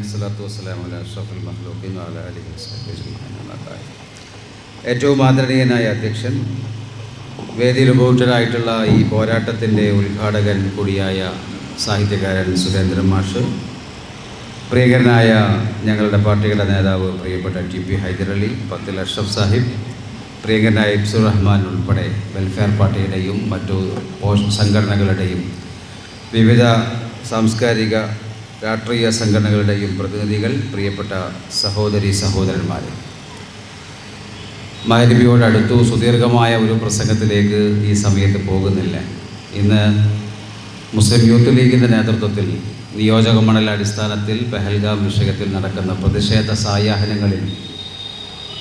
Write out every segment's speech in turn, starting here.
അസ്സലാത്തു. ഏറ്റവും ആദരണീയനായ അധ്യക്ഷൻ വേദിയിൽ ഉപഭോക്തരായിട്ടുള്ള ഈ പോരാട്ടത്തിന്റെ ഉദ്ഘാടകൻ കൂടിയായ സാഹിത്യകാരൻ സുരേന്ദ്രൻ മാഷ് പ്രിയകരനായ ഞങ്ങളുടെ പാർട്ടിയുടെ നേതാവ് പ്രിയപ്പെട്ട ടി പി ഹൈദരലി പത്തിൽ അഷ്റഫ് സാഹിബ് പ്രിയങ്കരനായ ഇബ്സുർ റഹ്മാൻ ഉൾപ്പെടെ വെൽഫെയർ പാർട്ടിയുടെയും മറ്റു സംഘടനകളുടെയും വിവിധ സാംസ്കാരിക രാഷ്ട്രീയ സംഘടനകളുടെയും പ്രതിനിധികൾ പ്രിയപ്പെട്ട സഹോദരി സഹോദരന്മാർ മാരുവിയോടടുത്തു സുദീർഘമായ ഒരു പ്രസംഗത്തിലേക്ക് ഈ സമയത്ത് പോകുന്നില്ല. ഇന്ന് മുസ്ലിം യൂത്ത് ലീഗിന്റെ നേതൃത്വത്തിൽ നിയോജക മണ്ഡല അടിസ്ഥാനത്തിൽ പെഹൽഗാം വിഷയത്തിൽ നടക്കുന്ന പ്രതിഷേധ സായാഹ്നങ്ങളിൽ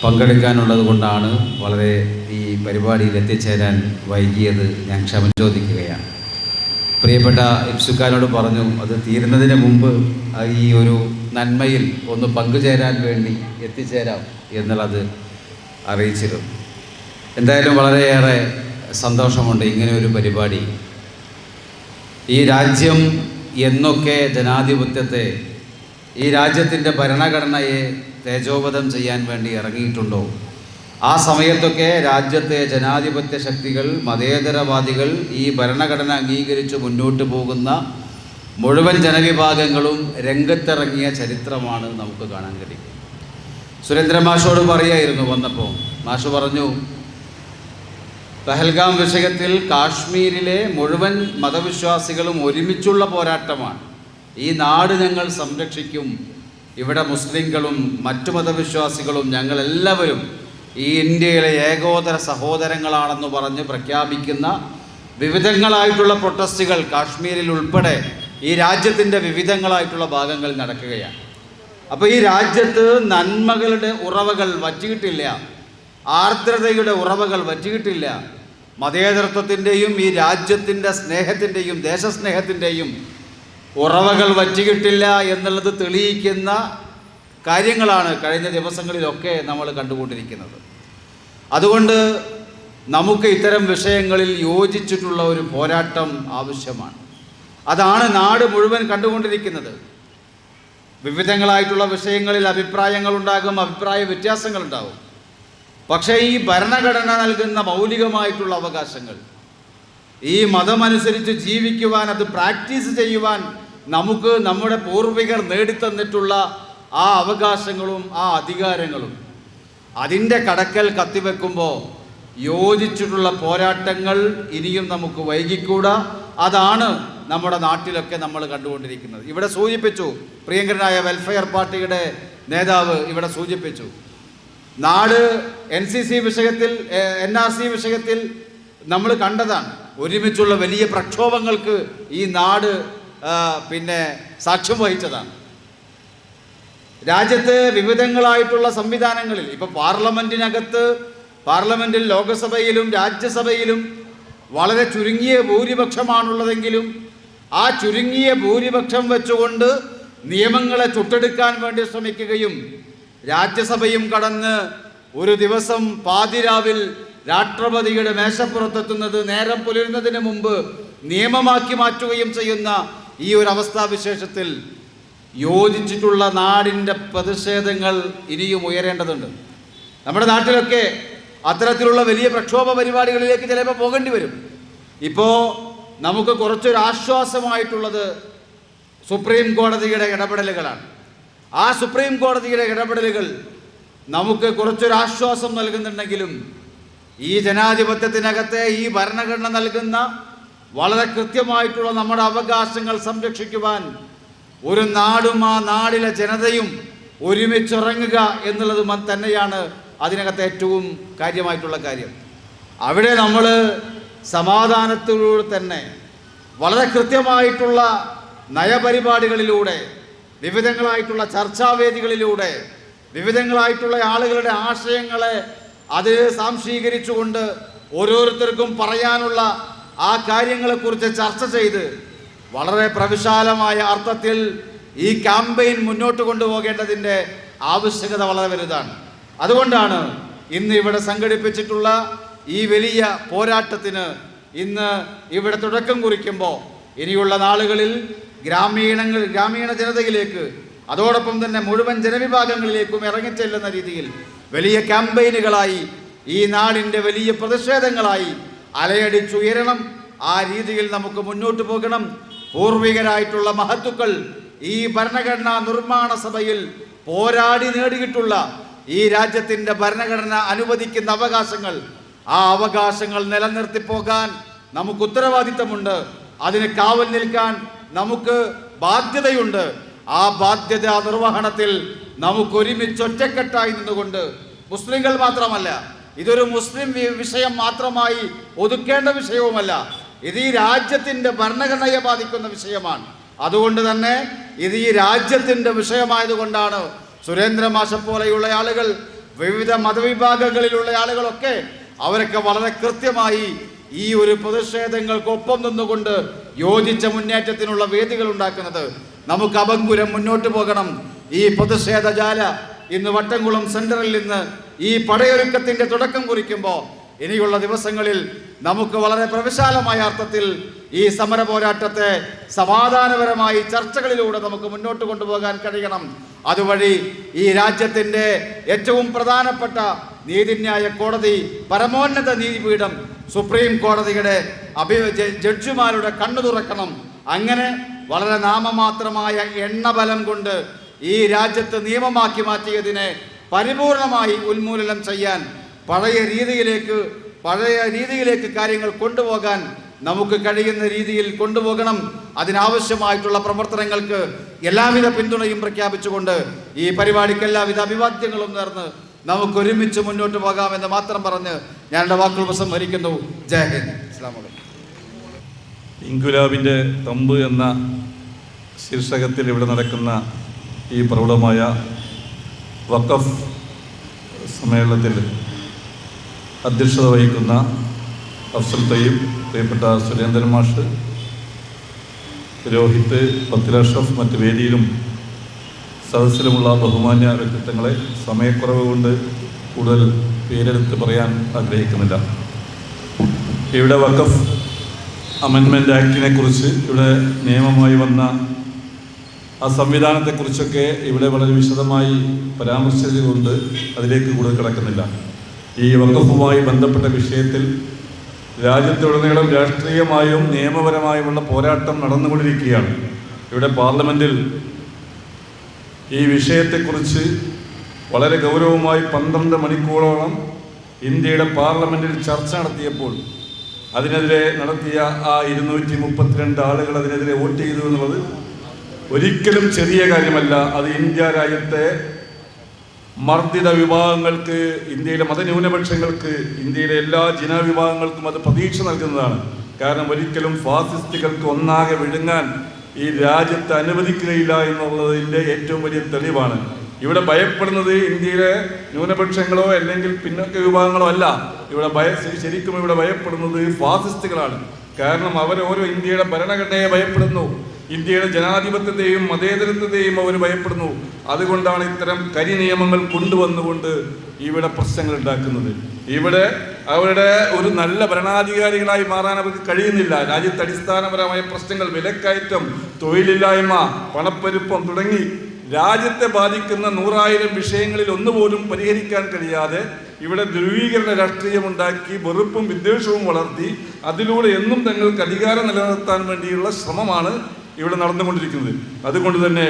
പങ്കെടുക്കാനുള്ളത് കൊണ്ടാണ് വളരെ ഈ പരിപാടിയിൽ എത്തിച്ചേരാൻ വൈകിയത് ഞാൻ ക്ഷമ ചോദിക്കുകയാണ്. പ്രിയപ്പെട്ട ഇപ്സുക്കാനോട് പറഞ്ഞു അത് തീരുന്നതിന് മുമ്പ് ഈ ഒരു നന്മയിൽ ഒന്ന് പങ്കുചേരാൻ വേണ്ടി എത്തിച്ചേരാം എന്നുള്ളത് അറിയിച്ചിരുന്നു. എന്തായാലും വളരെയേറെ സന്തോഷമുണ്ട് ഇങ്ങനെ ഒരു പരിപാടി. ഈ രാജ്യം എന്നൊക്കെ ജനാധിപത്യത്തെ ഈ രാജ്യത്തിന്റെ ഭരണഘടനയെ തേജോവധം ചെയ്യാൻ വേണ്ടി ഇറങ്ങിയിട്ടുണ്ടോ? ആ സമയത്തൊക്കെ രാജ്യത്തെ ജനാധിപത്യ ശക്തികൾ മതേതരവാദികൾ ഈ ഭരണഘടന അംഗീകരിച്ച് മുന്നോട്ട് പോകുന്ന മുഴുവൻ ജനവിഭാഗങ്ങളും രംഗത്തിറങ്ങിയ ചരിത്രമാണ് നമുക്ക് കാണാൻ കഴിയും സുരേന്ദ്ര മാഷോട് പറയായിരുന്നു വന്നപ്പോൾ. മാഷു പറഞ്ഞു പഹൽഗാം വിഷയത്തിൽ കാശ്മീരിലെ മുഴുവൻ മതവിശ്വാസികളും ഒരുമിച്ചുള്ള പോരാട്ടമാണ്. ഈ നാട് ഞങ്ങൾ സംരക്ഷിക്കും. ഇവിടെ മുസ്ലിങ്ങളും മറ്റു മതവിശ്വാസികളും ഞങ്ങളെല്ലാവരും ഈ ഇന്ത്യയിലെ ഏകോദര സഹോദരങ്ങളാണെന്ന് പറഞ്ഞ് പ്രഖ്യാപിക്കുന്ന വിവിധങ്ങളായിട്ടുള്ള പ്രൊട്ടസ്റ്റുകൾ കാശ്മീരിൽ ഉൾപ്പെടെ ഈ രാജ്യത്തിന്റെ വിവിധങ്ങളായിട്ടുള്ള ഭാഗങ്ങളിൽ നടക്കുകയാണ്. അപ്പോൾ ഈ രാജ്യത്ത് നന്മകളുടെ ഉറവകൾ വറ്റിയിട്ടില്ല. ആർദ്രതയുടെ ഉറവകൾ വറ്റിയിട്ടില്ല. മതേതരത്വത്തിന്റെയും ഈ രാജ്യത്തിന്റെ സ്നേഹത്തിന്റെയും ദേശസ്നേഹത്തിന്റെയും ഉറവകൾ വറ്റുകിട്ടില്ല എന്നുള്ളത് തെളിയിക്കുന്ന കാര്യങ്ങളാണ് കഴിഞ്ഞ ദിവസങ്ങളിലൊക്കെ നമ്മൾ കണ്ടുകൊണ്ടിരിക്കുന്നത്. അതുകൊണ്ട് നമുക്ക് ഇത്തരം വിഷയങ്ങളിൽ യോജിച്ചിട്ടുള്ള ഒരു പോരാട്ടം ആവശ്യമാണ്. അതാണ് നാട് മുഴുവൻ കണ്ടുകൊണ്ടിരിക്കുന്നത്. വിവിധങ്ങളായിട്ടുള്ള വിഷയങ്ങളിൽ അഭിപ്രായങ്ങൾ ഉണ്ടാകും അഭിപ്രായ വ്യത്യാസങ്ങൾ ഉണ്ടാകും. പക്ഷേ ഈ ഭരണഘടന നൽകുന്ന മൗലികമായിട്ടുള്ള അവകാശങ്ങൾ ഈ മതമനുസരിച്ച് ജീവിക്കുവാൻ അത് പ്രാക്ടീസ് ചെയ്യുവാൻ നമുക്ക് നമ്മുടെ പൂർവികർ നേടിത്തന്നിട്ടുള്ള ആ അവകാശങ്ങളും ആ അധികാരങ്ങളും അതിന്റെ കടക്കൽ കത്തിവെക്കുമ്പോൾ യോജിച്ചിട്ടുള്ള പോരാട്ടങ്ങൾ ഇനിയും നമുക്ക് വൈകിക്കൂടാ. അതാണ് നമ്മുടെ നാട്ടിലൊക്കെ നമ്മൾ കണ്ടുകൊണ്ടിരിക്കുന്നത്. ഇവിടെ സൂചിപ്പിച്ചു പ്രിയങ്കരനായ വെൽഫെയർ പാർട്ടിയുടെ നേതാവ് ഇവിടെ സൂചിപ്പിച്ചു. നാട് എൻ സി സി വിഷയത്തിൽ എൻ ആർ സി വിഷയത്തിൽ നമ്മൾ കണ്ടതാണ്. ഒരുമിച്ചുള്ള വലിയ പ്രക്ഷോഭങ്ങൾക്ക് ഈ നാട് പിന്നെ സാക്ഷ്യം വഹിച്ചതാണ്. രാജ്യത്ത് വിവിധങ്ങളായിട്ടുള്ള സംവിധാനങ്ങളിൽ ഇപ്പൊ പാർലമെന്റിനകത്ത് പാർലമെന്റിൽ ലോകസഭയിലും രാജ്യസഭയിലും വളരെ ചുരുങ്ങിയ ഭൂരിപക്ഷമാണുള്ളതെങ്കിലും ആ ചുരുങ്ങിയ ഭൂരിപക്ഷം വെച്ചുകൊണ്ട് നിയമങ്ങളെ ചുട്ടെടുക്കാൻ വേണ്ടി ശ്രമിക്കുകയും രാജ്യസഭയും കടന്ന് ഒരു ദിവസം പാതിരാവിൽ രാഷ്ട്രപതിയുടെ മേശപ്പുറത്തെത്തുന്നത് നേരം പുലരുന്നതിന് മുമ്പ് നിയമമാക്കി മാറ്റുകയും ചെയ്യുന്ന ഈ ഒരു അവസ്ഥാവിശേഷത്തിൽ യോജിച്ചിട്ടുള്ള നാടിന്റെ പ്രതിഷേധങ്ങൾ ഇനിയും ഉയരേണ്ടതുണ്ട്. നമ്മുടെ നാട്ടിലൊക്കെ അത്തരത്തിലുള്ള വലിയ പ്രക്ഷോഭ പരിപാടികളിലേക്ക് ചിലപ്പോൾ പോകേണ്ടി വരും. ഇപ്പോൾ നമുക്ക് കുറച്ചൊരു ആശ്വാസമായിട്ടുള്ളത് സുപ്രീം കോടതിയുടെ ഇടപെടലുകളാണ്. ആ സുപ്രീം കോടതിയുടെ ഇടപെടലുകൾ നമുക്ക് കുറച്ചൊരു ആശ്വാസം നൽകുന്നുണ്ടെങ്കിലും ഈ ജനാധിപത്യത്തിനകത്തെ ഈ ഭരണഘടന നൽകുന്ന വളരെ കൃത്യമായിട്ടുള്ള നമ്മുടെ അവകാശങ്ങൾ സംരക്ഷിക്കുവാൻ ഒരു നാടും ആ നാടിലെ ജനതയും ഒരുമിച്ചിറങ്ങുക എന്നുള്ളത് തന്നെയാണ് അതിനകത്ത് ഏറ്റവും കാര്യമായിട്ടുള്ള കാര്യം. അവിടെ നമ്മൾ സമാധാനത്തിലൂടെ തന്നെ വളരെ കൃത്യമായിട്ടുള്ള നയപരിപാടികളിലൂടെ വിവിധങ്ങളായിട്ടുള്ള ചർച്ചാവേദികളിലൂടെ വിവിധങ്ങളായിട്ടുള്ള ആളുകളുടെ ആശയങ്ങളെ അത് സാംശീകരിച്ചുകൊണ്ട് ഓരോരുത്തർക്കും പറയാനുള്ള ആ കാര്യങ്ങളെക്കുറിച്ച് ചർച്ച ചെയ്ത് വളരെ പ്രവിശാലമായ അർത്ഥത്തിൽ ഈ ക്യാമ്പയിൻ മുന്നോട്ട് കൊണ്ടുപോകേണ്ടതിന്റെ ആവശ്യകത വളരെ വലുതാണ്. അതുകൊണ്ടാണ് ഇന്ന് ഇവിടെ സംഘടിപ്പിച്ചിട്ടുള്ള ഈ വലിയ പോരാട്ടത്തിന് ഇന്ന് ഇവിടെ തുടക്കം കുറിക്കുമ്പോൾ ഇനിയുള്ള നാളുകളിൽ ഗ്രാമീണങ്ങൾ ഗ്രാമീണ ജനതയിലേക്ക് അതോടൊപ്പം തന്നെ മുഴുവൻ ജനവിഭാഗങ്ങളിലേക്കും ഇറങ്ങിച്ചെല്ലുന്ന രീതിയിൽ വലിയ ക്യാമ്പയിനുകളായി ഈ നാടിന്റെ വലിയ പ്രതിഷേധങ്ങളായി അലയടിച്ചുയരണം. ആ രീതിയിൽ നമുക്ക് മുന്നോട്ട് പോകണം. പൂർവികരായിട്ടുള്ള മഹത്തുക്കൾ ഈ ഭരണഘടനാ നിർമ്മാണ സഭയിൽ പോരാടി നേടിയിട്ടുള്ള ഈ രാജ്യത്തിന്റെ ഭരണഘടന അനുവദിക്കുന്ന അവകാശങ്ങൾ ആ അവകാശങ്ങൾ നിലനിർത്തി പോകാൻ നമുക്ക് ഉത്തരവാദിത്തമുണ്ട്. അതിന് കാവൽ നിൽക്കാൻ നമുക്ക് ബാധ്യതയുണ്ട്. ആ ബാധ്യത നിർവഹണത്തിൽ നമുക്ക് ഒരുമിച്ച് ഒറ്റക്കെട്ടായി നിന്നുകൊണ്ട് മുസ്ലിങ്ങൾ മാത്രമല്ല ഇതൊരു മുസ്ലിം വിഷയം മാത്രമായി ഒതുക്കേണ്ട വിഷയവുമല്ല. ഇത് ഈ രാജ്യത്തിന്റെ ഭരണഘടനയെ ബാധിക്കുന്ന വിഷയമാണ്. അതുകൊണ്ട് തന്നെ ഇത് ഈ രാജ്യത്തിന്റെ വിഷയമായതുകൊണ്ടാണ് സുരേന്ദ്ര മാഷ പോലെയുള്ള ആളുകൾ വിവിധ മതവിഭാഗങ്ങളിലുള്ള ആളുകളൊക്കെ അവരൊക്കെ വളരെ കൃത്യമായി ഈ ഒരു പ്രതിഷേധങ്ങൾക്കൊപ്പം നിന്നുകൊണ്ട് യോജിച്ച മുന്നേറ്റത്തിനുള്ള വേദികൾ ഉണ്ടാക്കുന്നത്. നമുക്ക് അപങ്കുരം മുന്നോട്ട് പോകണം. ഈ പ്രതിഷേധ ജാല ഇന്ന് വട്ടംകുളം സെന്ററിൽ നിന്ന് ഈ പടയൊരുക്കത്തിന്റെ തുടക്കം കുറിക്കുമ്പോൾ ഇനിയുള്ള ദിവസങ്ങളിൽ നമുക്ക് വളരെ പ്രവിശാലമായ അർത്ഥത്തിൽ ഈ സമര പോരാട്ടത്തെ സമാധാനപരമായി ചർച്ചകളിലൂടെ നമുക്ക് മുന്നോട്ട് കൊണ്ടുപോകാൻ കഴിയണം. അതുവഴി ഈ രാജ്യത്തിന്റെ ഏറ്റവും പ്രധാനപ്പെട്ട നീതിന്യായ കോടതി പരമോന്നത നീതിപീഠം സുപ്രീം കോടതിയുടെ അഭി ജഡ്ജിമാരുടെ കണ്ണു തുറക്കണം. അങ്ങനെ വളരെ നാമമാത്രമായ എണ്ണബലം കൊണ്ട് ഈ രാജ്യത്ത് നിയമമാക്കി മാറ്റിയതിനെ പരിപൂർണമായി ഉന്മൂലനം ചെയ്യാൻ പഴയ രീതിയിലേക്ക് പഴയ രീതിയിലേക്ക് കാര്യങ്ങൾ കൊണ്ടുപോകാൻ നമുക്ക് കഴിയുന്ന രീതിയിൽ കൊണ്ടുപോകണം. അതിനാവശ്യമായിട്ടുള്ള പ്രവർത്തനങ്ങൾക്ക് എല്ലാവിധ പിന്തുണയും പ്രഖ്യാപിച്ചുകൊണ്ട് ഈ പരിപാടിക്ക് എല്ലാവിധ അഭിവാദ്യങ്ങളും നേർന്ന് നമുക്ക് ഒരുമിച്ച് മുന്നോട്ട് പോകാമെന്ന് മാത്രം പറഞ്ഞ് ഞാൻ എന്റെ വാക്കുകൾ ഉപസംഹരിക്കുന്നു. ജയ് ഹിന്ദ്. വലൈക്കും ഇൻകുലാബിന്റെ തമ്പ് എന്ന ശീർഷകത്തിൽ ഇവിടെ നടക്കുന്ന ഈ പ്രൗഢമായ വഖഫ് സമ്മേളനത്തിൽ അധ്യക്ഷത വഹിക്കുന്ന അഫ്സൽ തയ്യബ് പ്രിയപ്പെട്ട സുരേന്ദ്രൻ മാഷ് രോഹിത്ത് പത്തിലഷഫ് മറ്റ് വേദിയിലും സദസ്സിലുമുള്ള ബഹുമാന്യ വ്യക്തിത്വങ്ങളെ സമയക്കുറവ് കൊണ്ട് കൂടുതൽ പേരെടുത്ത് പറയാൻ ആഗ്രഹിക്കുന്നില്ല. ഇവിടെ വഖഫ് അമെൻമെന്റ് ആക്ടിനെ കുറിച്ച് ഇവിടെ നിയമമായി വന്ന ആ സംവിധാനത്തെക്കുറിച്ചൊക്കെ ഇവിടെ വളരെ വിശദമായി പരാമർശിച്ചതുകൊണ്ട് അതിലേക്ക് കൂടുതൽ കിടക്കുന്നില്ല. ഈ വകുപ്പുമായി ബന്ധപ്പെട്ട വിഷയത്തിൽ രാജ്യത്തുടനീളം രാഷ്ട്രീയമായും നിയമപരമായുമുള്ള പോരാട്ടം നടന്നുകൊണ്ടിരിക്കുകയാണ്. ഇവിടെ പാർലമെന്റിൽ ഈ വിഷയത്തെക്കുറിച്ച് വളരെ ഗൗരവമായി പന്ത്രണ്ട് മണിക്കൂറോളം ഇന്ത്യയുടെ പാർലമെന്റിൽ ചർച്ച നടത്തിയപ്പോൾ അതിനെതിരെ നടത്തിയ ആ ഇരുന്നൂറ്റി മുപ്പത്തിരണ്ട് ആളുകൾ അതിനെതിരെ വോട്ട് ചെയ്തു എന്നുള്ളത് ഒരിക്കലും ചെറിയ കാര്യമല്ല. അത് ഇന്ത്യ രാജ്യത്തെ മർദ്ദിത വിഭാഗങ്ങൾക്ക് ഇന്ത്യയിലെ മതന്യൂനപക്ഷങ്ങൾക്ക് ഇന്ത്യയിലെ എല്ലാ ജനവിഭാഗങ്ങൾക്കും അത് പ്രതീക്ഷ നൽകുന്നതാണ്. കാരണം ഒരിക്കലും ഫാസിസ്റ്റുകൾക്ക് ഒന്നാകെ വിഴുങ്ങാൻ ഈ രാജ്യത്ത് അനുവദിക്കുകയില്ല എന്നുള്ളതിന്റെ ഏറ്റവും വലിയ തെളിവാണ്. ഇവിടെ ഭയപ്പെടുന്നത് ഇന്ത്യയിലെ ന്യൂനപക്ഷങ്ങളോ അല്ലെങ്കിൽ പിന്നോക്ക വിഭാഗങ്ങളോ അല്ല. ഇവിടെ ഭയ ശരിക്കും ഇവിടെ ഭയപ്പെടുന്നത് ഫാസിസ്റ്റുകളാണ്. കാരണം അവർ ഓരോ ഇന്ത്യയുടെ ഭരണഘടനയെ ഭയപ്പെടുന്നു. ഇന്ത്യയുടെ ജനാധിപത്യത്തെയും മതേതരത്വത്തെയും അവർ ഭയപ്പെടുന്നു. അതുകൊണ്ടാണ് ഇത്തരം കരി നിയമങ്ങൾ കൊണ്ടുവന്നുകൊണ്ട് ഇവിടെ പ്രശ്നങ്ങൾ ഉണ്ടാക്കുന്നത്. ഇവിടെ അവരുടെ ഒരു നല്ല ഭരണാധികാരികളായി മാറാൻ അവർക്ക് കഴിയുന്നില്ല. രാജ്യത്ത് അടിസ്ഥാനപരമായ പ്രശ്നങ്ങൾ വിലക്കയറ്റം തൊഴിലില്ലായ്മ പണപ്പെരുപ്പം തുടങ്ങി രാജ്യത്തെ ബാധിക്കുന്ന നൂറായിരം വിഷയങ്ങളിൽ ഒന്നുപോലും പരിഹരിക്കാൻ കഴിയാതെ ഇവിടെ ധ്രുവീകരണ രാഷ്ട്രീയമുണ്ടാക്കി വെറുപ്പും വിദ്വേഷവും വളർത്തി അതിലൂടെ എന്നും തങ്ങൾക്ക് അധികാരം നിലനിർത്താൻ വേണ്ടിയുള്ള ശ്രമമാണ് ഇവിടെ നടന്നുകൊണ്ടിരിക്കുന്നത്. അതുകൊണ്ട് തന്നെ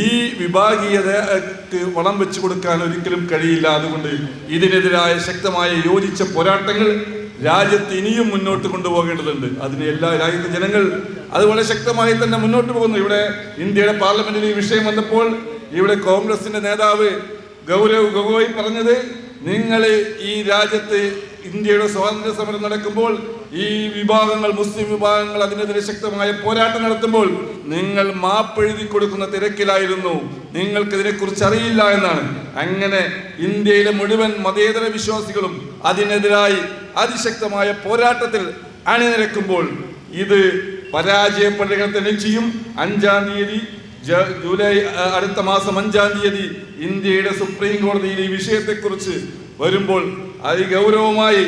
ഈ വിഭാഗീയതയ്ക്ക് വളം വെച്ചു കൊടുക്കാൻ ഒരിക്കലും കഴിയില്ല. അതുകൊണ്ട് ഇതിനെതിരായ ശക്തമായ യോജിച്ച പോരാട്ടങ്ങൾ രാജ്യത്ത് ഇനിയും മുന്നോട്ട് കൊണ്ടുപോകേണ്ടതുണ്ട്. അതിന് എല്ലാ രാജ്യത്തെ ജനങ്ങൾ അത് വളരെ ശക്തമായി തന്നെ മുന്നോട്ട് പോകുന്നു. ഇവിടെ ഇന്ത്യയുടെ പാർലമെന്റിൽ ഈ വിഷയം വന്നപ്പോൾ ഇവിടെ കോൺഗ്രസിന്റെ നേതാവ് ഗൗരവ് ഗൊഗോയ് പറഞ്ഞത് നിങ്ങൾ ഈ രാജ്യത്ത് ഇന്ത്യയുടെ സ്വാതന്ത്ര്യ സമരം നടക്കുമ്പോൾ ഈ വിഭാഗങ്ങൾ മുസ്ലിം വിഭാഗങ്ങൾ അതിനെതിരെ ശക്തമായ പോരാട്ടം നടത്തുമ്പോൾ നിങ്ങൾ മാപ്പെഴുതി കൊടുക്കുന്ന തിരക്കിലായിരുന്നു. നിങ്ങൾക്കിതിനെ കുറിച്ച് അറിയില്ല എന്നാണ്. അങ്ങനെ ഇന്ത്യയിലെ മുഴുവൻ മതേതര വിശ്വാസികളും അതിനെതിരായി അതിശക്തമായ പോരാട്ടത്തിൽ അണിനിരക്കുമ്പോൾ ഇത് പരാജയപ്പെടുക തന്നെ ചെയ്യും. അഞ്ചാം തീയതി ജൂലൈ അടുത്ത മാസം അഞ്ചാം തീയതി ഇന്ത്യയുടെ സുപ്രീം കോടതിയിൽ ഈ വിഷയത്തെക്കുറിച്ച് വരുമ്പോൾ അതിഗൗരവമായി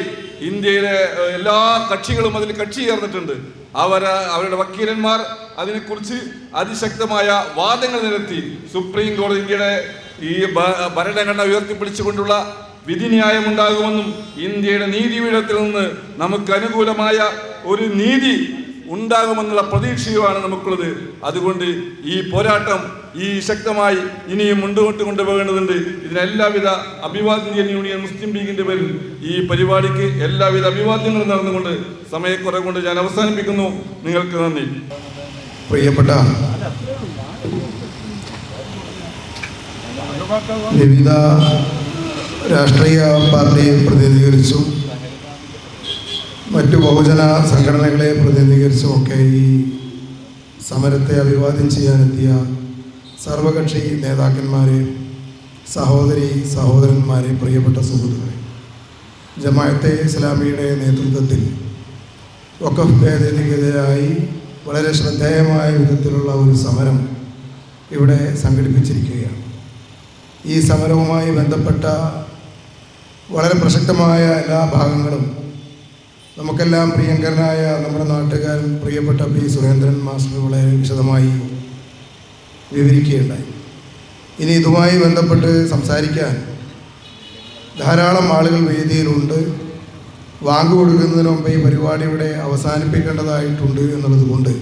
ഇന്ത്യയിലെ എല്ലാ കക്ഷികളും അതിൽ കക്ഷി ചേർന്നിട്ടുണ്ട്. അവർ അവരുടെ വക്കീലന്മാർ അതിനെക്കുറിച്ച് അതിശക്തമായ വാദങ്ങൾ നിരത്തി സുപ്രീം കോടതി ഇന്ത്യയുടെ ഈ ഭരണഘടന ഉയർത്തിപ്പിടിച്ചുകൊണ്ടുള്ള വിധിന്യായം ഉണ്ടാകുമെന്നും ഇന്ത്യയുടെ നീതിപീഠത്തിൽ നിന്ന് നമുക്ക് അനുകൂലമായ ഒരു നീതി ഉണ്ടാകുമെന്നുള്ള പ്രതീക്ഷയുമാണ് നമുക്കുള്ളത്. അതുകൊണ്ട് ഈ പോരാട്ടം ഈ ശക്തമായി ഇനിയും മുന്നോട്ട് കൊണ്ടുപോകേണ്ടതുണ്ട്. ഇതിന് എല്ലാവിധ അഭിവാദ്യം യൂണിയൻ മുസ്ലിം ലീഗിന്റെ പേരിൽ ഈ പരിപാടിക്ക് എല്ലാവിധ അഭിവാദ്യങ്ങളും നടന്നുകൊണ്ട് സമയക്കുറവ് കൊണ്ട് ഞാൻ അവസാനിപ്പിക്കുന്നു. നിങ്ങൾക്ക് നന്ദി. പ്രിയപ്പെട്ട വിവിധ രാഷ്ട്രീയ പാർട്ടിയെ പ്രതിനിധീകരിച്ചു മറ്റു ബഹുജന സംഘടനകളെ പ്രതിനിധീകരിച്ചും ഒക്കെ ഈ സമരത്തെ അഭിവാദ്യം ചെയ്യാനെത്തിയ സർവകക്ഷി നേതാക്കന്മാരെ സഹോദരി സഹോദരന്മാരെ പ്രിയപ്പെട്ട സുഹൃത്തുക്കളെ ജമാഅത്തെ ഇസ്ലാമിയുടെ നേതൃത്വത്തിൽ വഖഫ് ഭേദഗതിക്കെതിരായി വളരെ ശ്രദ്ധേയമായ വിധത്തിലുള്ള ഒരു സമരം ഇവിടെ സംഘടിപ്പിച്ചിരിക്കുകയാണ്. ഈ സമരവുമായി ബന്ധപ്പെട്ട വളരെ പ്രസക്തമായ എല്ലാ ഭാഗങ്ങളും നമുക്കെല്ലാം പ്രിയങ്കരനായ നമ്മുടെ നാട്ടുകാരൻ പ്രിയപ്പെട്ട പി സുരേന്ദ്രൻ മാസ്റ്റർ വളരെ വിശദമായി വിവരിക്കുകയുണ്ടായി. ഇനി ഇതുമായി ബന്ധപ്പെട്ട് സംസാരിക്കാൻ ധാരാളം ആളുകൾ വേദിയിലുണ്ട്. വാങ്ങു കൊടുക്കുന്നതിന് മുമ്പ് ഈ പരിപാടി ഇവിടെ അവസാനിപ്പിക്കേണ്ടതായിട്ടുണ്ട് എന്നുള്ളതുകൊണ്ട്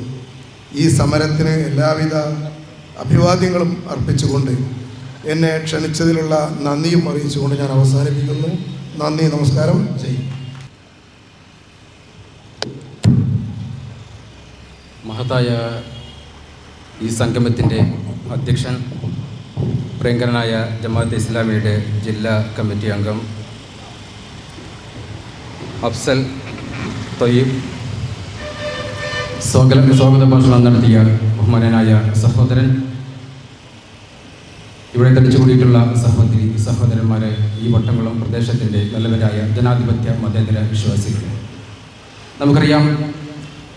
ഈ സമരത്തിന് എല്ലാവിധ അഭിവാദ്യങ്ങളും അർപ്പിച്ചുകൊണ്ട് എന്നെ ക്ഷണിച്ചതിലുള്ള നന്ദിയും അറിയിച്ചുകൊണ്ട് ഞാൻ അവസാനിപ്പിക്കുന്നു. നന്ദി നമസ്കാരം. ചെയ്യും മഹത്തായ ഈ സംഗമത്തിന്റെ അധ്യക്ഷൻ പ്രിയങ്കരനായ ജമാഅത്ത് ഇസ്ലാമിയുടെ ജില്ലാ കമ്മിറ്റി അംഗം അഫ്സൽ തൊയ്യബ് സ്വാഗത സ്വാഗത ഭാഷണം നടത്തിയ ബഹുമാനനായ സഹോദരൻ ഇവിടെ തടിച്ചു കൂടിയിട്ടുള്ള സഹോദരി സഹോദരന്മാരെ ഈ വട്ടംകുളം പ്രദേശത്തിന്റെ നല്ലവരായ ജനാധിപത്യ മതേതര വിശ്വാസികൾ നമുക്കറിയാം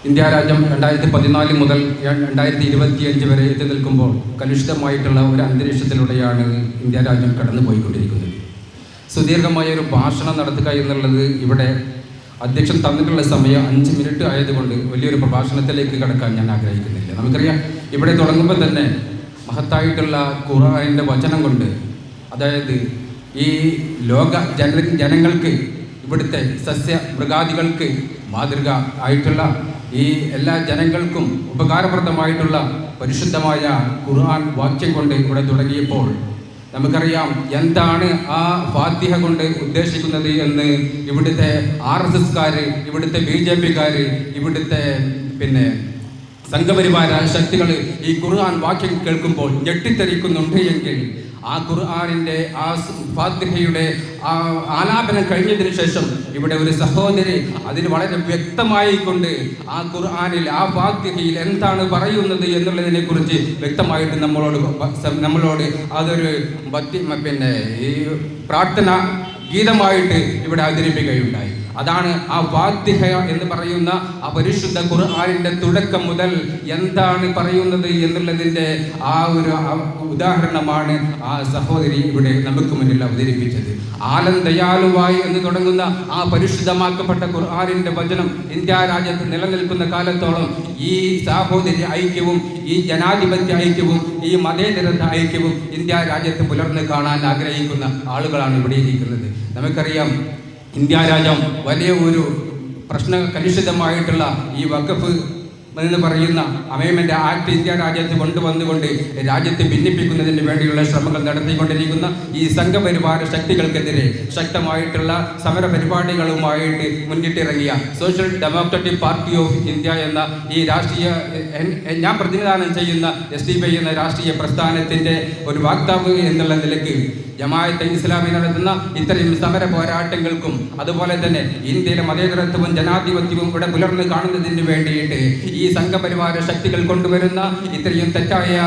ഇന്ത്യ രാജ്യം രണ്ടായിരത്തി പതിനാല് മുതൽ രണ്ടായിരത്തി ഇരുപത്തിയഞ്ച് വരെ എത്തി നിൽക്കുമ്പോൾ കലുഷിതമായിട്ടുള്ള ഒരു അന്തരീക്ഷത്തിലൂടെയാണ് ഇന്ത്യ രാജ്യം കടന്നുപോയിക്കൊണ്ടിരിക്കുന്നത്. സുദീർഘമായ ഒരു ഭാഷണം നടത്തുക എന്നുള്ളത് ഇവിടെ അധ്യക്ഷൻ തന്നിട്ടുള്ള സമയം അഞ്ച് മിനിറ്റ് ആയതുകൊണ്ട് വലിയൊരു പ്രഭാഷണത്തിലേക്ക് കടക്കാൻ ഞാൻ ആഗ്രഹിക്കുന്നില്ല. നമുക്കറിയാം ഇവിടെ തുടങ്ങുമ്പോൾ തന്നെ മഹത്തായിട്ടുള്ള ഖുറാനിന്റെ വചനം കൊണ്ട് അതായത് ഈ ലോക ജന ജനങ്ങൾക്ക് ഇവിടുത്തെ സസ്യ മൃഗാദികൾക്ക് മാതൃക ആയിട്ടുള്ള ഈ എല്ലാ ജനങ്ങൾക്കും ഉപകാരപ്രദമായിട്ടുള്ള പരിശുദ്ധമായ ഖുർആൻ വാക്യം കൊണ്ട് ഇവിടെ തുടങ്ങിയപ്പോൾ നമുക്കറിയാം എന്താണ് ആ ഫാത്തിഹ കൊണ്ട് ഉദ്ദേശിക്കുന്നത് എന്ന് ഇവിടുത്തെ ആർ എസ് എസ്കാർ ഇവിടുത്തെ ബി ജെ പിക്കാർ ഇവിടുത്തെ പിന്നെ സംഘപരിവാര ശക്തികൾ ഈ ഖുർആൻ വാക്യം കേൾക്കുമ്പോൾ ഞെട്ടിത്തെറിക്കുന്നുണ്ട് എങ്കിൽ ആ ഖുർആാനിന്റെ ആ ഫാത്തിഹയുടെ ആ ആലാപനം കഴിഞ്ഞതിന് ശേഷം ഇവിടെ ഒരു സഹോദരി അതിന് വളരെ വ്യക്തമായി കൊണ്ട് ആ ഖുർആാനിൽ ആ ഫാത്തിഹയിൽ എന്താണ് പറയുന്നത് എന്നുള്ളതിനെ കുറിച്ച് വ്യക്തമായിട്ട് നമ്മളോട് നമ്മളോട് അതൊരു പിന്നെ ഈ പ്രാർത്ഥന ഗീതമായിട്ട് ഇവിടെ അവതരിപ്പിക്കുകയുണ്ടായി. അതാണ് ആ വാദ്യഹ എന്ന് പറയുന്ന ആ പരിശുദ്ധ ഖുർആാനിന്റെ തുടക്കം മുതൽ എന്താണ് പറയുന്നത് എന്നുള്ളതിന്റെ ആ ഒരു ഉദാഹരണമാണ് ആ സഹോദരി ഇവിടെ നമുക്ക് മുന്നിൽ അവതരിപ്പിച്ചത്. ആലം ദയാലുവായി എന്ന് തുടങ്ങുന്ന ആ പരിശുദ്ധമാക്കപ്പെട്ട ഖുർആാനിന്റെ വചനം ഇന്ത്യ രാജ്യത്ത് നിലനിൽക്കുന്ന കാലത്തോളം ഈ സാഹോദര്യ ഐക്യവും ഈ ജനാധിപത്യ ഐക്യവും ഈ മതേതരത്വ ഐക്യവും ഇന്ത്യ രാജ്യത്ത് പുലർന്ന് കാണാൻ ആഗ്രഹിക്കുന്ന ആളുകളാണ് ഇവിടെ ഇരിക്കുന്നത്. നമുക്കറിയാം ഇന്ത്യ രാജ്യം വലിയ ഒരു പ്രശ്ന കലുഷിതമായിട്ടുള്ള ഈ വഖഫ് എന്ന് പറയുന്ന അമേമെന്റ് ആക്ട് ഇന്ത്യ രാജ്യത്ത് കൊണ്ടുവന്നുകൊണ്ട് രാജ്യത്തെ ഭിന്നിപ്പിക്കുന്നതിന് വേണ്ടിയുള്ള ശ്രമങ്ങൾ നടത്തിക്കൊണ്ടിരിക്കുന്ന ഈ സംഘപരിവാര ശക്തികൾക്കെതിരെ ശക്തമായിട്ടുള്ള സമര പരിപാടികളുമായിട്ട് മുന്നിട്ടിറങ്ങിയ Social Democratic Party of India എന്ന ഈ രാഷ്ട്രീയ ഞാൻ പ്രതിനിധാനം ചെയ്യുന്ന എസ് ഡി പി എന്ന രാഷ്ട്രീയ പ്രസ്ഥാനത്തിന്റെ ഒരു വാക്താവ് എന്നുള്ള നിലയ്ക്ക് ജമാഅത്തെ ഇസ്ലാമി നടത്തുന്ന ഇത്തരം സമര പോരാട്ടങ്ങൾക്കും അതുപോലെ തന്നെ ഇന്ത്യയിലെ മതേതരത്വവും ജനാധിപത്യവും ഇവിടെ പുലർന്നു കാണുന്നതിന് വേണ്ടിയിട്ട് ഈ സംഘപരിവാര ശക്തികൾ കൊണ്ടുവരുന്ന ഇത്രയും തെറ്റായ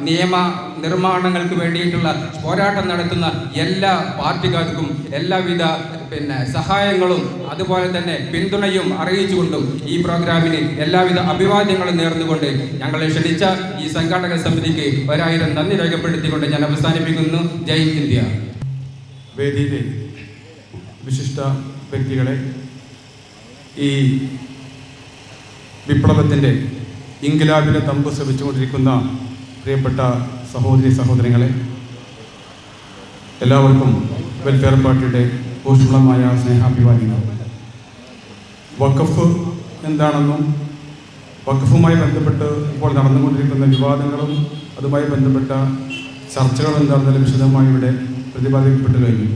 നിയമ നിർമ്മാണങ്ങൾക്ക് വേണ്ടിയിട്ടുള്ള പോരാട്ടം നടത്തുന്ന എല്ലാ പാർട്ടിക്കാർക്കും എല്ലാവിധ പിന്നെ സഹായങ്ങളും അതുപോലെ തന്നെ പിന്തുണയും അറിയിച്ചുകൊണ്ടും ഈ പ്രോഗ്രാമിന് എല്ലാവിധ അഭിവാദ്യങ്ങളും നേർന്നുകൊണ്ട് ഞങ്ങളെ ക്ഷണിച്ച ഈ സംഘാടക സമിതിക്ക് ഒരായിരം നന്ദി രേഖപ്പെടുത്തിക്കൊണ്ട് ഞാൻ അവസാനിപ്പിക്കുന്നു. ജയ് ഇന്ത്യ. വേദിയിലെ വിശിഷ്ട വ്യക്തികളെ ഈ വിപ്ലവത്തിന്റെ ഇൻകിലാബിന്റെ തമ്പ് ശ്രമിച്ചുകൊണ്ടിരിക്കുന്ന പ്രിയപ്പെട്ട സഹോദരി സഹോദരങ്ങളെ എല്ലാവർക്കും വെൽഫെയർ പാർട്ടിയുടെ ഊഷ്മളമായ സ്നേഹാഭിവാദ്യങ്ങൾ. വഖഫ് എന്താണെന്നും വഖഫുമായി ബന്ധപ്പെട്ട് ഇപ്പോൾ നടന്നുകൊണ്ടിരിക്കുന്ന വിവാദങ്ങളും അതുമായി ബന്ധപ്പെട്ട ചർച്ചകൾ എന്താണെന്നാലും വിശദമായി ഇവിടെ പ്രതിപാദിക്കപ്പെട്ടു കഴിഞ്ഞു.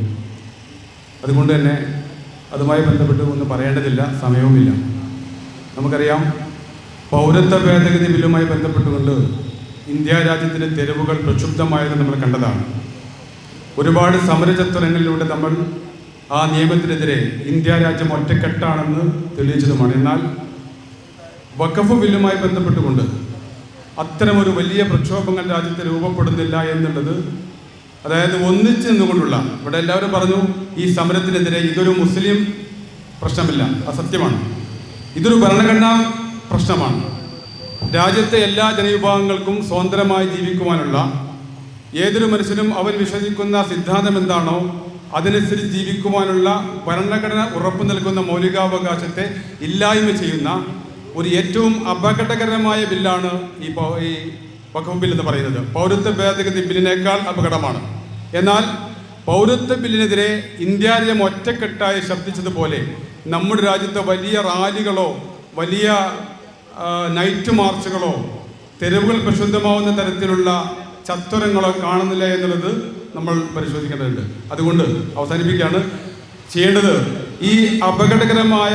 അതുകൊണ്ട് തന്നെ അതുമായി ബന്ധപ്പെട്ട് ഒന്നും പറയേണ്ടതില്ല സമയവുമില്ല. നമുക്കറിയാം പൗരത്വ ഭേദഗതി ബില്ലുമായി ബന്ധപ്പെട്ടുകൊണ്ട് ഇന്ത്യ രാജ്യത്തിന്റെ തെരുവുകൾ പ്രക്ഷുബ്ധമായത് നമ്മൾ കണ്ടതാണ്. ഒരുപാട് സമരചത്വരങ്ങളിലൂടെ നമ്മൾ ആ നിയമത്തിനെതിരെ ഇന്ത്യ രാജ്യം ഒറ്റക്കെട്ടാണെന്ന് തെളിയിച്ചതുമാണ്. എന്നാൽ വഖഫ് ബില്ലുമായി ബന്ധപ്പെട്ടുകൊണ്ട് അത്തരമൊരു വലിയ പ്രക്ഷോഭങ്ങൾ രാജ്യത്ത് രൂപപ്പെടുന്നില്ല എന്നുള്ളത് അതായത് ഒന്നിച്ച് നിന്നുകൊണ്ടുള്ള ഇവിടെ എല്ലാവരും പറഞ്ഞു ഈ സമരത്തിനെതിരെ ഇതൊരു മുസ്ലിം പ്രശ്നമില്ല. അസത്യമാണ് ഇതൊരു ഭരണഘടനാ പ്രശ്നമാണ്. രാജ്യത്തെ എല്ലാ ജനവിഭാഗങ്ങൾക്കും സ്വതന്ത്രമായി ജീവിക്കുവാനുള്ള ഏതൊരു മനുഷ്യനും അവൻ വിശ്വസിക്കുന്ന സിദ്ധാന്തം എന്താണോ അതിനനുസരിച്ച് ജീവിക്കുവാനുള്ള ഭരണഘടന ഉറപ്പു നൽകുന്ന മൗലികാവകാശത്തെ ഇല്ലായ്മ ചെയ്യുന്ന ഒരു ഏറ്റവും അപകടകരമായ ബില്ലാണ് ഈ ഈ വഖഫ് ബിൽ എന്ന് പറയുന്നത്. പൗരത്വ ഭേദഗതി ബില്ലിനേക്കാൾ അപകടമാണ്. എന്നാൽ പൗരത്വ ബില്ലിനെതിരെ ഇന്ത്യ രാജ്യം ഒറ്റക്കെട്ടായി ശബ്ദിച്ചതുപോലെ നമ്മുടെ രാജ്യത്തെ വലിയ റാലികളോ വലിയ നൈറ്റ് മാർച്ചുകളോ തെരുവുകൾ പ്രക്ഷുബ്ധമാവുന്ന തരത്തിലുള്ള ചത്വരങ്ങളോ കാണുന്നില്ല എന്നുള്ളത് നമ്മൾ പരിശോധിക്കേണ്ടതുണ്ട്. അതുകൊണ്ട് അവസാനിപ്പിക്കുകയാണ്. ചെയ്യേണ്ടത് ഈ അപകടകരമായ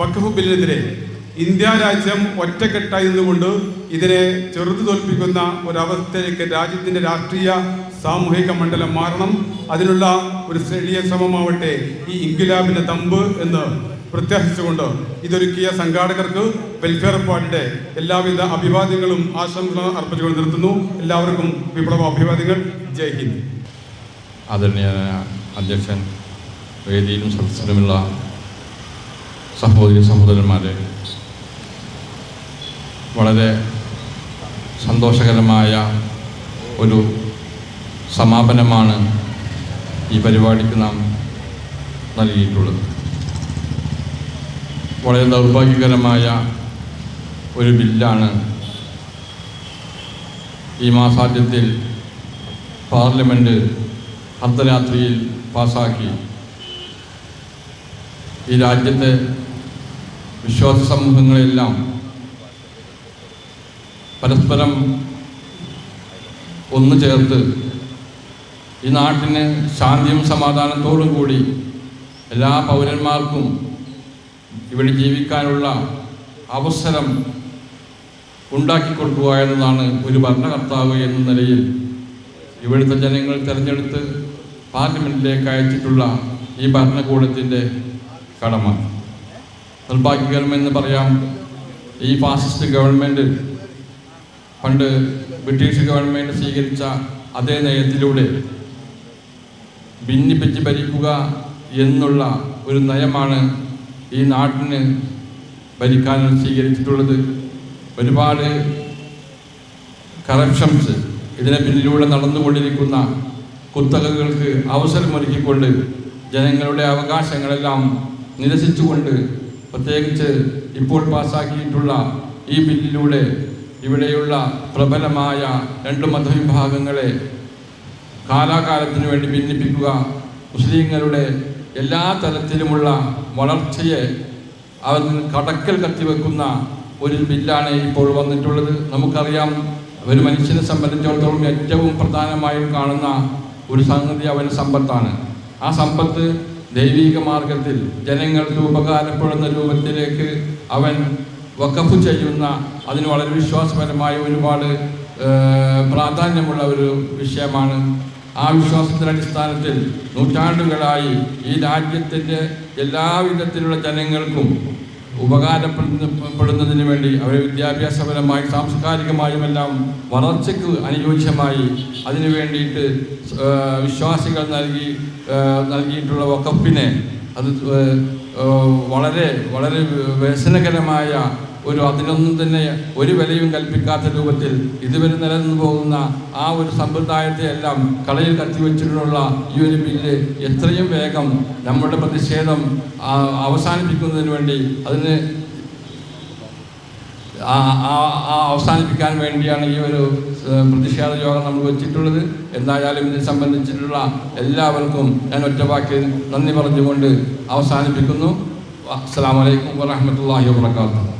വഖഫ് ബില്ലിനെതിരെ ഇന്ത്യ രാജ്യം ഒറ്റക്കെട്ടായി നിന്നുകൊണ്ട് ഇതിനെ ചെറുതു തോൽപ്പിക്കുന്ന ഒരവസ്ഥയിലേക്ക് രാജ്യത്തിന്റെ രാഷ്ട്രീയ സാമൂഹിക മണ്ഡലം മാറണം. അതിനുള്ള ഒരു ചെറിയ ശ്രമമാവട്ടെ ഈ ഇൻഗുലാബിന്റെ തമ്പ് എന്ന് പ്രത്യാശിച്ചുകൊണ്ട് ഇതൊരുക്കിയ സംഘാടകർക്ക് വെൽഫെയർ പാർട്ടിയുടെ എല്ലാവിധ അഭിവാദ്യങ്ങളും ആശംസകളും അർപ്പിച്ചുകൊണ്ട് നിർത്തുന്നു. എല്ലാവർക്കും വിപ്ലവ അഭിവാദ്യങ്ങൾ ജയ് ഹിന്ദ്. ആദരണീയനായ അധ്യക്ഷൻ വേദിയിലും സദസ്സിലുമുള്ള സഹോദരി സഹോദരന്മാരെ വളരെ സന്തോഷകരമായ ഒരു സമാപനമാണ് ഈ പരിപാടിക്ക് നാം നൽകിയിട്ടുള്ളത്. വളരെ ദൗർഭാഗ്യകരമായ ഒരു ബില്ലാണ് ഈ മാസാദ്യത്തിൽ പാർലമെന്റ് അർദ്ധരാത്രിയിൽ പാസാക്കി. ഈ രാജ്യത്തെ വിശ്വാസ സമൂഹങ്ങളെല്ലാം പരസ്പരം ഒന്നു ചേർത്ത് ഈ നാട്ടിന് ശാന്തിയും സമാധാനത്തോടും കൂടി എല്ലാ പൗരന്മാർക്കും ഇവിടെ ജീവിക്കാനുള്ള അവസരം ഉണ്ടാക്കി കൊടുക്കുക എന്നതാണ് ഒരു ഭരണകർത്താവ് എന്ന നിലയിൽ ഇവിടുത്തെ ജനങ്ങൾ തിരഞ്ഞെടുത്ത് പാർലമെന്റിലേക്ക് അയച്ചിട്ടുള്ള ഈ ഭരണകൂടത്തിന്റെ കടമ. നിർഭാഗ്യകരമെന്ന് പറയാം ഈ ഫാസിസ്റ്റ് ഗവൺമെന്റ് പണ്ട് ബ്രിട്ടീഷ് ഗവൺമെന്റ് സ്വീകരിച്ച അതേ നയത്തിലൂടെ ഭിന്നിപ്പിച്ച് ഭരിക്കുക എന്നുള്ള ഒരു നയമാണ് ഈ നാട്ടിന് ഭരിക്കാൻ സ്വീകരിച്ചിട്ടുള്ളത് ഒരുപാട് കറപ്ഷൻസ് ഇതിന് പിന്നിലൂടെ നടന്നുകൊണ്ടിരിക്കുന്ന കുത്തകകൾക്ക് അവസരമൊരുക്കിക്കൊണ്ട് ജനങ്ങളുടെ അവകാശങ്ങളെല്ലാം നിരസിച്ചുകൊണ്ട് പ്രത്യേകിച്ച് ഇപ്പോൾ പാസ്സാക്കിയിട്ടുള്ള ഈ ബില്ലിലൂടെ ഇവിടെയുള്ള പ്രബലമായ രണ്ട് മതവിഭാഗങ്ങളെ കാലാകാലത്തിന് വേണ്ടി ഭിന്നിപ്പിക്കുക മുസ്ലിങ്ങളുടെ എല്ലാ തരത്തിലുമുള്ള വളർച്ചയെ അവൻ കടക്കൽ കത്തിവെക്കുന്ന ഒരു ബില്ലാണ് ഇപ്പോൾ വന്നിട്ടുള്ളത്. നമുക്കറിയാം ഒരു മനുഷ്യനെ സംബന്ധിച്ചിടത്തോളം ഏറ്റവും പ്രധാനമായും കാണുന്ന ഒരു സംഗതി അവൻ സമ്പത്താണ്. ആ സമ്പത്ത് ദൈവിക മാർഗത്തിൽ ജനങ്ങൾക്ക് ഉപകാരപ്പെടുന്ന രൂപത്തിലേക്ക് അവൻ വക്കഫ് ചെയ്യുന്ന അതിന് വളരെ വിശ്വാസപരമായ ഒരുപാട് പ്രാധാന്യമുള്ള ഒരു വിഷയമാണ്. ആ വിശ്വാസത്തിന്റെ അടിസ്ഥാനത്തിൽ നൂറ്റാണ്ടുകളായി ഈ രാജ്യത്തിന്റെ എല്ലാവിധത്തിലുള്ള ജനങ്ങൾക്കും ഉപകാരപ്പെടുന്നതിന് വേണ്ടി അവരെ വിദ്യാഭ്യാസപരമായി സാംസ്കാരികമായും എല്ലാം വളർച്ചയ്ക്ക് അനുയോജ്യമായി അതിനു വേണ്ടിയിട്ട് വിശ്വാസികൾ നൽകി നൽകിയിട്ടുള്ള വക്കപ്പിനെ അത് വളരെ വളരെ വ്യസനകരമായ ഒരു അതിനൊന്നും തന്നെ ഒരു വിലയും കൽപ്പിക്കാത്ത രൂപത്തിൽ ഇതുവരെ നിലനിന്നു പോകുന്ന ആ ഒരു സമ്പ്രദായത്തെ എല്ലാം കളയിൽ കത്തിവെച്ചിട്ടുള്ള ഈ ഒരു ബില്ല് എത്രയും വേഗം നമ്മുടെ പ്രതിഷേധം അവസാനിപ്പിക്കുന്നതിന് വേണ്ടി അതിന് അവസാനിപ്പിക്കാൻ വേണ്ടിയാണ് ഈ ഒരു പ്രതിഷേധ യോഗം നമ്മൾ വെച്ചിട്ടുള്ളത്. എന്തായാലും ഇതിനെ സംബന്ധിച്ചിട്ടുള്ള എല്ലാവർക്കും ഞാൻ ഒറ്റവാക്കിൽ നന്ദി പറഞ്ഞുകൊണ്ട് അവസാനിപ്പിക്കുന്നു. അസ്സാം വലൈക്കും വാഹമത്തല്ലാഹി വാത്തു